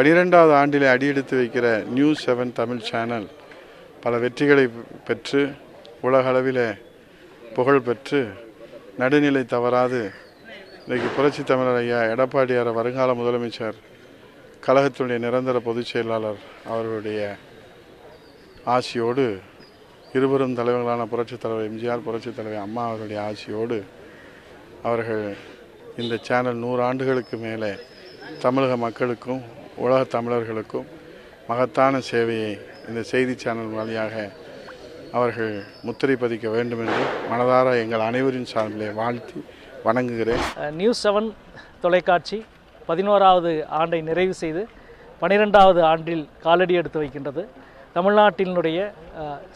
பனிரெண்டாவது ஆண்டிலே அடியெடுத்து வைக்கிற நியூஸ் செவன் தமிழ் சேனல் பல வெற்றிகளை பெற்று உலக அளவிலே புகழ் பெற்று நடுநிலை தவறாது. இன்றைக்கு புரட்சி தமிழர் ஐயா எடப்பாடியார் வருங்கால முதலமைச்சர் கழகத்தினுடைய நிரந்தர பொதுச் செயலாளர் அவர்களுடைய ஆசியோடு இருவரும் தலைவர்களான புரட்சித் தலைவர் எம்ஜிஆர் புரட்சித் தலைவர் அம்மா அவருடைய ஆசியோடு அவர்கள் இந்த சேனல் நூறு ஆண்டுகளுக்கு மேலே தமிழக மக்களுக்கும் உலக தமிழர்களுக்கும் மகத்தான சேவையை இந்த செய்தி சேனல் வழியாக அவர்கள் முத்திரை பதிக்க வேண்டும் என்று மனதார எங்கள் அனைவரின் சார்பிலே வாழ்த்தி வணங்குகிறேன். நியூஸ் செவன் தொலைக்காட்சி பதினோராவது ஆண்டை நிறைவு செய்து பனிரெண்டாவது ஆண்டில் காலடி எடுத்து வைக்கின்றது. தமிழ்நாட்டினுடைய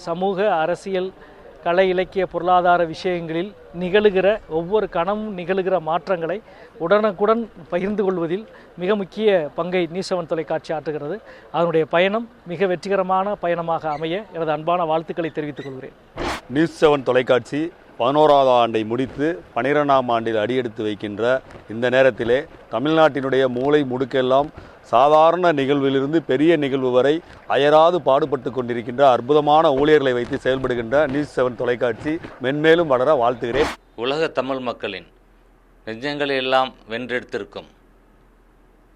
சமூக அரசியல் கலை இலக்கிய பொருளாதார விஷயங்களில் நிகழுகிற ஒவ்வொரு கணமும் நிகழுகிற மாற்றங்களை உடனுக்குடன் பகிர்ந்து கொள்வதில் மிக முக்கிய பங்கை நீசவன் செவன் தொலைக்காட்சி ஆற்றுகிறது. அதனுடைய பயணம் மிக வெற்றிகரமான பயணமாக அமைய எனது அன்பான வாழ்த்துக்களை தெரிவித்துக் கொள்கிறேன். நியூஸ் செவன் தொலைக்காட்சி பதினோராவது ஆண்டை முடித்து பனிரெண்டாம் ஆண்டில் அடியெடுத்து வைக்கின்ற இந்த நேரத்திலே தமிழ்நாட்டினுடைய மூளை முடுக்கெல்லாம் சாதாரண நிகழ்விலிருந்து பெரிய நிகழ்வு வரை அயராது பாடுபட்டு கொண்டிருக்கின்ற அற்புதமான ஊழியர்களை வைத்து செயல்படுகின்ற நியூஸ் செவன் தொலைக்காட்சி மென்மேலும் வளர வாழ்த்துகிறேன். உலக தமிழ் மக்களின் நெஞ்சங்களை எல்லாம் வென்றெடுத்திருக்கும்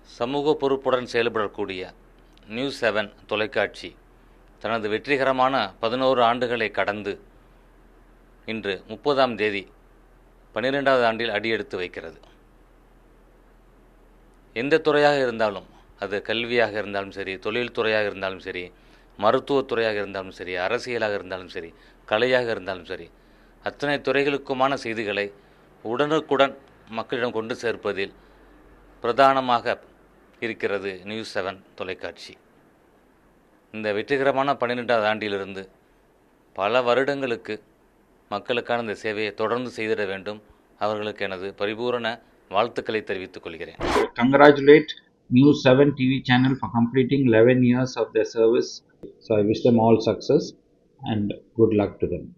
சமூக பொறுப்புடன் செயல்படக்கூடிய நியூஸ் செவன் தொலைக்காட்சி தனது வெற்றிகரமான பதினோரு ஆண்டுகளை கடந்து இன்று முப்பதாம் தேதி பன்னிரெண்டாவது ஆண்டில் அடியெடுத்து வைக்கிறது. எந்த துறையாக இருந்தாலும் அது கல்வியாக இருந்தாலும் சரி தொழில் துறையாக இருந்தாலும் சரி மருத்துவத்துறையாக இருந்தாலும் சரி அரசியலாக இருந்தாலும் சரி கலையாக இருந்தாலும் சரி அத்தனை துறைகளுக்குமான செய்திகளை உடனுக்குடன் மக்களிடம் கொண்டு சேர்ப்பதில் பிரதானமாக இருக்கிறது நியூஸ் செவன் தொலைக்காட்சி. இந்த வெற்றிகரமான பன்னிரெண்டாவது ஆண்டிலிருந்து பல வருடங்களுக்கு மக்களுக்கான இந்த சேவையை தொடர்ந்து செய்திட வேண்டும் அவர்களுக்கு எனது பரிபூரண வாழ்த்துக்களை தெரிவித்துக் கொள்கிறேன் congratulate news seven TV channel for completing eleven years of the service so I wish them all success and good luck to them